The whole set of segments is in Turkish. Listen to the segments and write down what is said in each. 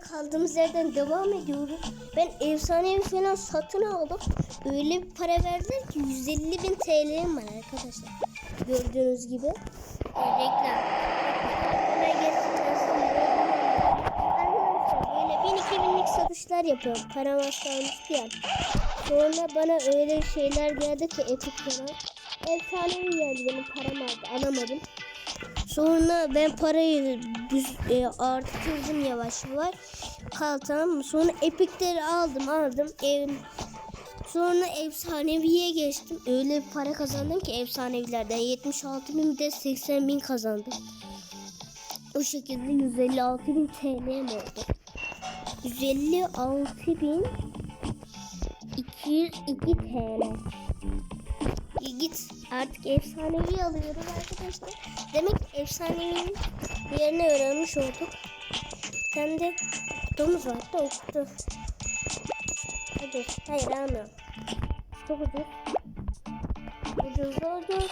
Kaldığımız yerden devam ediyoruz. Ben efsanevi falan satın aldım. Öyle bir para verdiler ki 150 bin TL'm var arkadaşlar. Gördüğünüz gibi. E, reklam. Arkadaşlar böyle bin iki binlik satışlar yapıyorum. Param asla yani. Sonra bana öyle şeyler geldi ki epic falan. Efsanevi geldi benim param aldı. Alamadım. Sonra ben parayı düz, e, arttırdım yavaş yavaş. Kal tamam mı? Sonra epikleri aldım aldım. Ev, sonra efsaneviye geçtim. Öyle bir para kazandım ki efsanevilerden 76 bin de 80 bin kazandım. O şekilde 156 bin TL'm oldu. 156 bin 202 TL. Git artık efsanevi alıyorum arkadaşlar. Demek ki efsanevi yerine öğrenmiş olduk. Tane de domuz var da. Hadi hayır almıyorum. Çok ucuz. Ucuz ucuz.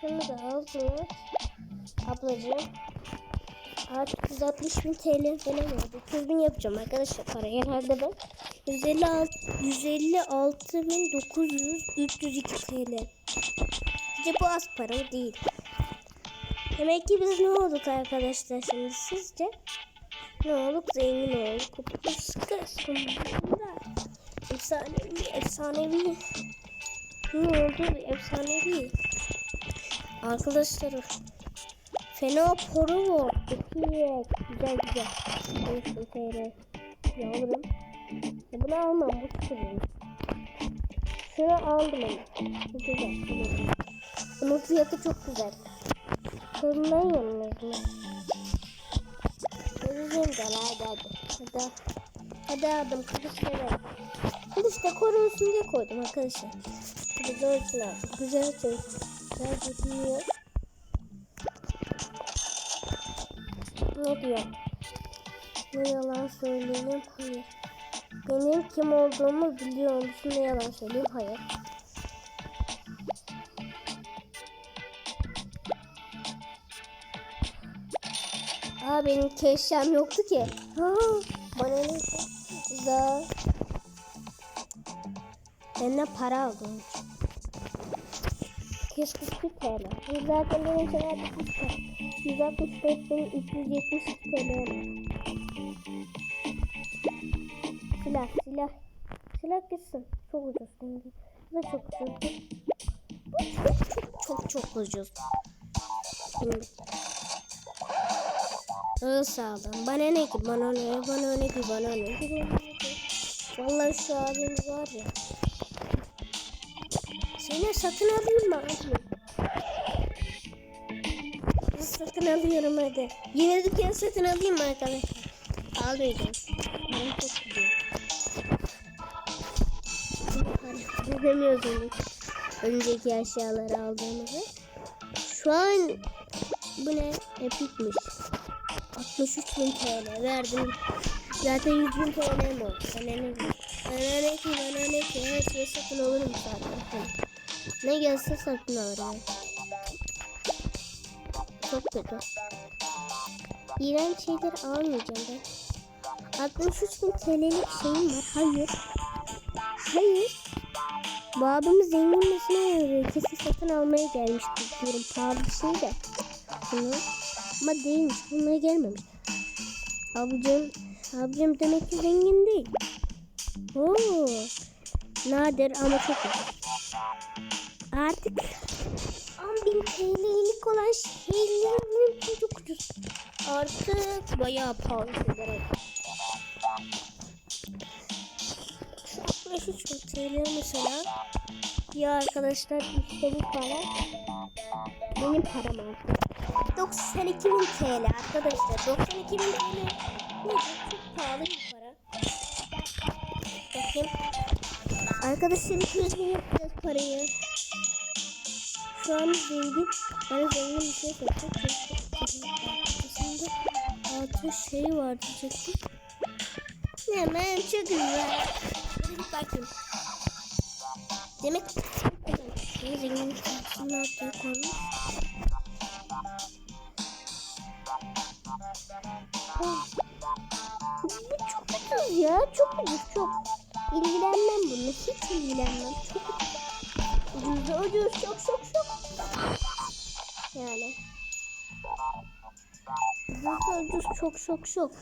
Şunu da aldım. Ablacığım. Artık 160 bin TL falan oldu. 200 bin yapacağım arkadaşlar parayı herhalde ben. 156, 156 bin 900 302 TL. Bence bu az para değil. Demek ki biz ne olduk arkadaşlar şimdi sizce? Ne olduk? Zengin olduk. Sonunda. Efsanevi, efsanevi. Ne oldu? Efsanevi. Arkadaşlar Fena para var. Güzel güzel. 500 TL. Yavrum. Bunu almam. Bu çıkıyor. Şunu aldım ama. Bu güzel. Bunu. Bunun fiyatı çok güzel. Kolundan yanılır mı? Göreceğim de hadi hadi. Hadi. Hadi aldım. Kılıç evet. Kılıç da korunsun diye koydum arkadaşlar. Görsün abi. Güzel şey. Güzel düşünüyor. Ne diyor? Ne yalan söyleyeyim? Hayır. Benim kim olduğumu biliyor musun? Ne yalan söyleyeyim? Hayır. Aa benim keşfem yoktu ki. Ha, bana ne? Güzel. Benimle para aldım. 241 TL. Bu zaten benim şeylerde 165 bin 370 TL. Silah silah. Silah gitsin. Çok ucuz şimdi. Da çok ucuz. Çok çok çok çok ucuz. Şimdi. Hırs aldım. Bana ne ki bana ne bana ne ki bana ne ki. Vallahi şu abimiz var ya. Seni satın alayım mı abi? Satın alıyorum hadi. Dükkan satın alayım mı arkadaşlar? Almayacağım. Ben çok demiyorsunuz? Önceki eşyaları aldığımızı. Şu an bu ne? Epikmiş. 63 bin TL verdim. Zaten 100 bin TL mi ne ki? Bana ne ki? Ne ki? Her şeyi satın alırım zaten. Ne gelse satın alırım. Çok kötü. İğrenç şeyler almayacağım ben. 63 bin TL'lik şeyim var. Hayır. Hayır. Bu abimiz zenginmesine yarıyor. Kesin satın almaya gelmiştir diyorum. Pahalı bir şey de. Bunu. Ama değilmiş. Bunlara gelmemiş. Abicim. Abicim demek ki zengin değil. Oo. Nadir ama çok iyi. Artık 10.000 TL'lik olan şeylerin çok ucuz. Artık bayağı pahalı şeyler. Şu 63 bin TL mesela. Ya arkadaşlar bu para. Benim param artık. 92 bin TL arkadaşlar. 92 bin TL. Bu çok pahalı bir para. Bakın. Arkadaşlar 200 bin yapacağız parayı. Şu an zengin. Ben zengin bir şey yapacağım. Altı şey var diyecektim. Ne ben çok güzel. Git bakayım. Demek ne zengin ne yaptığı konu. ya çok ucuz çok. İlgilenmem bununla hiç ilgilenmem. Çok ucuz. Ucuz ucuz çok çok çok. Yani. Ucuz ucuz çok çok çok.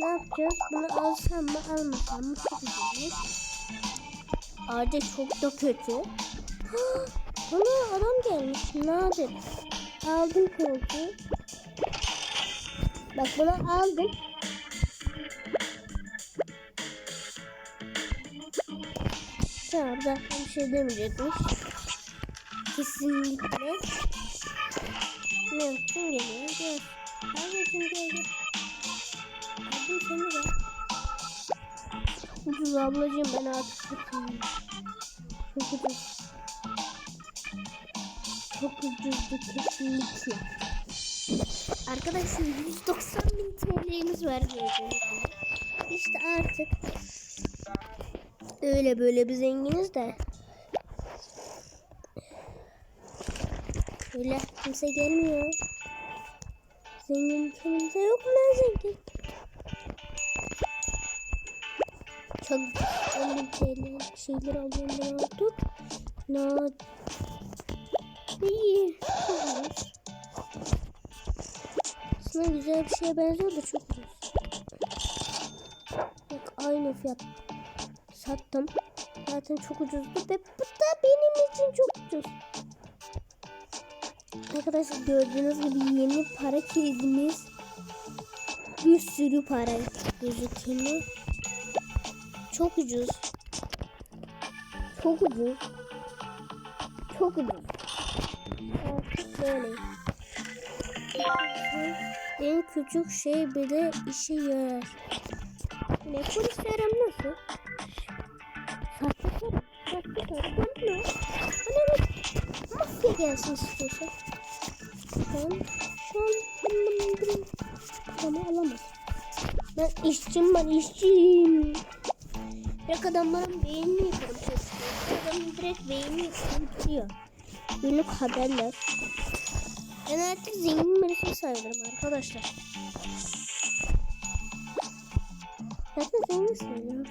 Ne yapacağız? Bunu alsam mı almasam mı çok ucuzmuş. Ayrıca çok da kötü. Bana adam gelmiş. Nadir. Aldım koltuğu. Bak bunu aldım. Tamam zaten bir şey demeyecekmiş. Kesinlikle. Ne yaptın geliyor? Gel. Gel gel. Aldım seni de. Ucuz ablacığım ben artık sıkıldım. Çok ucuz. Çok ucuzdu kesinlikle. Arkadaşlar 190 bin TL'miz var gibi. İşte artık öyle böyle bir zenginiz de. Öyle kimse gelmiyor. Zengin kimse yok mu zengin? Çok 10 bin TL şeyler alıyorum ben artık. Ne? İyi. Aslında güzel bir şeye benziyor da çok ucuz. Bak aynı fiyat. Sattım. Zaten çok ucuzdu ve bu da benim için çok ucuz. Arkadaşlar gördüğünüz gibi yeni para kilidimiz bir sürü para gözüküyor. Çok ucuz. Çok ucuz. Çok ucuz. Böyle. En küçük şey bile işe yarar. Ne polislerim nasıl? Sahtekaram. Sahtekaram. Ben ne? Bana ne? Mafya gelsin istiyorsan. Ben şu an ama alamaz. Ben işçiyim ben işçiyim. Direkt adamların beynini yıkarım. Adamın direkt beynini yıkarım bitiyor. Günlük haberler. Ben artık zengin birisi sayılırım arkadaşlar. Zaten zengin sayılırım.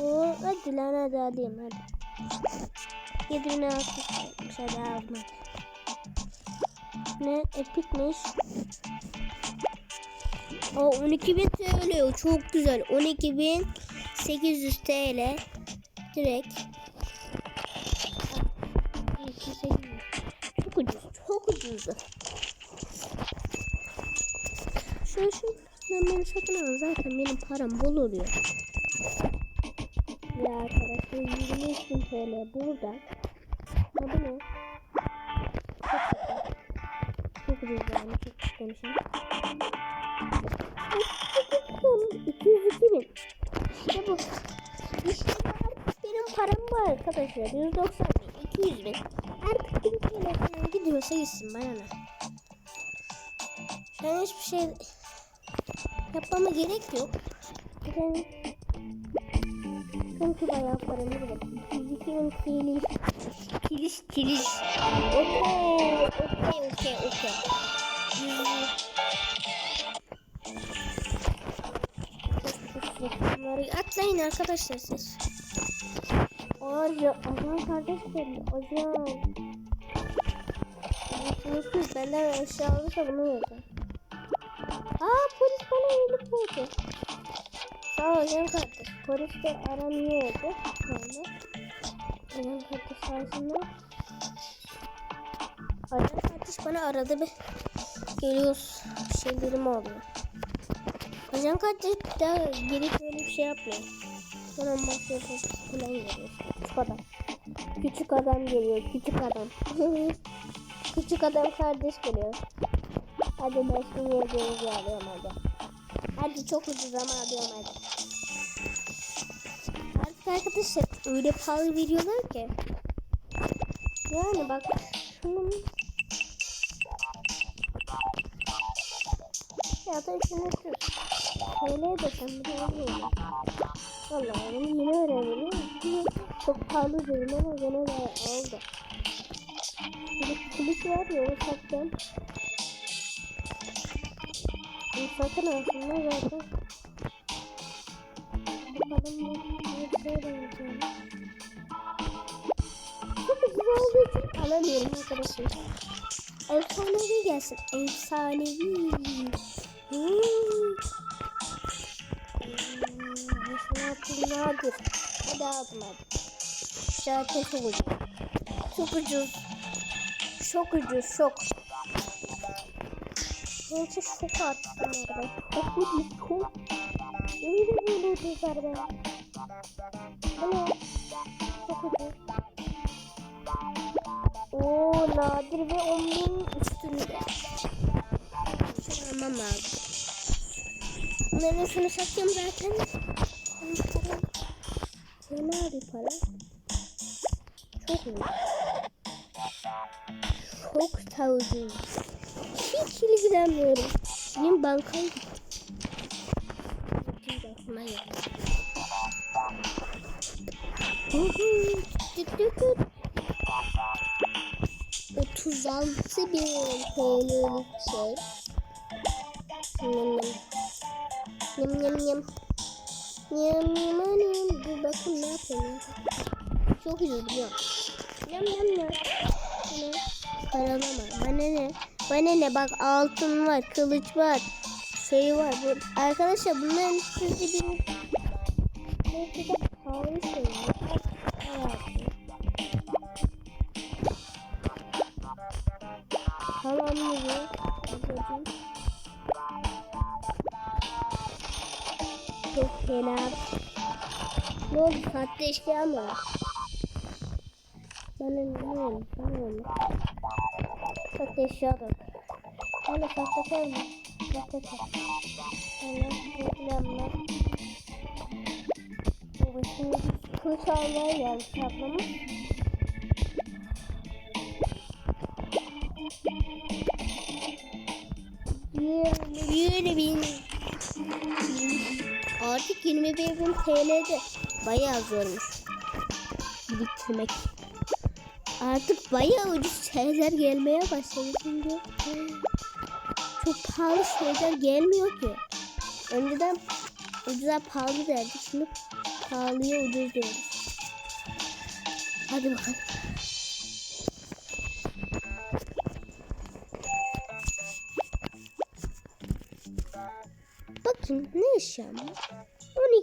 Oo, hadi lan hadi alayım hadi. Yediğine artık bir şey daha aldım hadi. Ne epikmiş. O 12.000 TL o çok güzel. 12.800 TL direkt. Çok ucuz, çok ucuzdu. Şöyle şu ben beni satın alın zaten benim param bol oluyor. Ya arkadaşlar 23 bin TL burada. Adı ne? Çok güzel. Çok ucuz yani çok istemişim. Arkadaşlar. 190 bin, 200 bin. Artık 1000 TL falan gidiyorsa gitsin bana ne. An hiçbir şey yapmama gerek yok. Ben çünkü bayağı paramız var. 202 bin TL. Kiliş kiliş. Okey. Okey okey okey. Atlayın arkadaşlar siz. Ayrıca ajan kardeş geldi. Ajan. Unutmuşsunuz benden eşya alırsa bunu. Aa polis bana iyilik oldu. Sağ ol ajan kardeş. Polis de aram iyi oldu. Yani. Ajan kardeş sayesinde. Ajan kardeş bana arada bir geliyoruz. Bir şeylerim oluyor. Ajan kardeş daha geri böyle bir şey yapmıyor. Sonra mafya falan geliyor. Küçük adam. Küçük adam geliyor. Küçük adam. küçük adam kardeş geliyor. Hadi ben şimdi yediğinizi alıyorum hadi. Hadi çok ucuz ama alıyorum hadi. Artık arkadaşlar öyle pahalı veriyorlar ki. Yani bak şunun ya da şunu şu. TL desem bir de oluyor. Vallahi bunu yine öğrendim. Çok pahalı değil ama gene de oldu. Bir kılıç var ya onu satacağım. Bunu satın aslında zaten Bakalım ne şeye benziyor. Çok güzel olduğu için alamıyorum arkadaşlar. Efsanevi gelsin. Efsanevi. Hmm. Atayım nadir. Hadi aldım hadi. Zaten çok ucuz. Çok ucuz. Çok ucuz çok. Neyse şok attım orada. Çok ucuz çok. Öyle böyle ucuzlar be. Ne? Çok ucuz. Oo nadir ve 10.000 üstünde. Şunu almam lazım. Şunu satacağım zaten. Fena bir para. Çok iyi. Çok ucuz. Hiç ilgilenmiyorum. Benim bankaya gittim. Bütün aklıma geldi. Hı hı, tüt tüt tüt. 36 bin TL'lik şey. Yum yum. Yum yum. Dur bakın ne yapıyorum. Çok biliyorum. Yum yum yum. Ne? Karalama. Bana ne? Bana ne? Bak altın var, kılıç var. Şey var. Bu... Arkadaşlar bunların sizce bir belki de pahalı şeyler. Tamam mı Fena. Ne oldu? Mı? var? Bana ne oldu? Bana ne oldu? Sahte eşya da. Bana sahtekar mı? Sahtekar. Bana reklamlar. Baba şimdi kılıç almaya ablamız. Yürü, yürü bin. Artık 21 bin TL'de bayağı zormuş biriktirmek. Artık bayağı ucuz şeyler gelmeye başladı şimdi. Çok pahalı şeyler gelmiyor ki. Önceden ucuza pahalı derdik. Şimdi pahalıya ucuz diyoruz. Hadi bakalım. Var?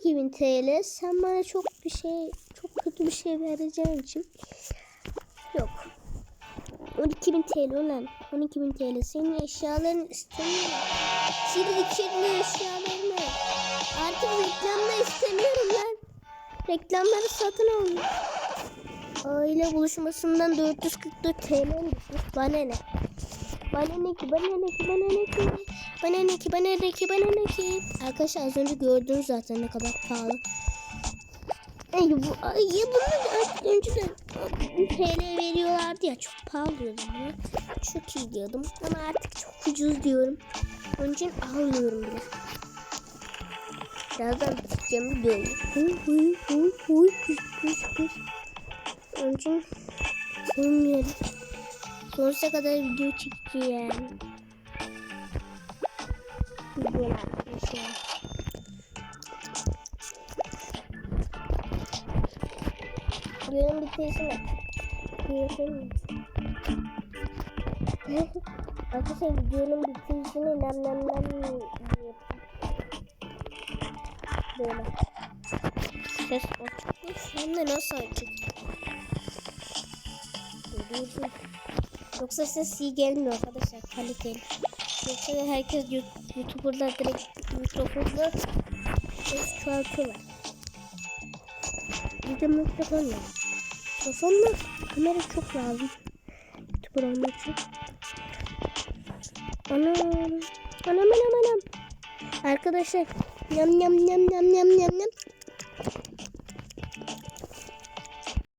12.000 TL sen bana çok bir şey çok kötü bir şey vereceğin için yok. 12.000 TL ulan 12.000 TL senin eşyaların istemiyorum. Kirli kirli eşyalarını artık reklamda istemiyorum lan reklamları satın alın aile buluşmasından 444 TL düşmüş bana ne bana ne ki bana ne ki bana ne ki bana ne ki bana ne ki bana ne ki Arkadaşlar az önce gördünüz zaten ne kadar pahalı Ay bu ay ya bunu önceden TL veriyorlardı ya çok pahalı diyordum buna. Çok iyi diyordum ama artık çok ucuz diyorum. Onun için almıyorum bile. Birazdan biteceğimi diyorum. Huy huy huy huy püs. Onun için sevmiyorum. Sonsuza kadar video çekeceğim. Videolar şey. Videonun bitirisini görelim. Arkadaşlar videonun bitirisini nam nam nam diye Böyle. Ses açıkmış. Hem de nasıl açık? Dur. Yoksa ses iyi gelmiyor arkadaşlar kaliteli. Yoksa herkes YouTuber'lar direkt mikrofonda ses çoğaltıyorlar. Bir de mikrofon var. Mikrofonla kamera çok lazım. YouTuber olmak için. Anam. Anam anam anam. Arkadaşlar yam yam yam yam yam yam yam.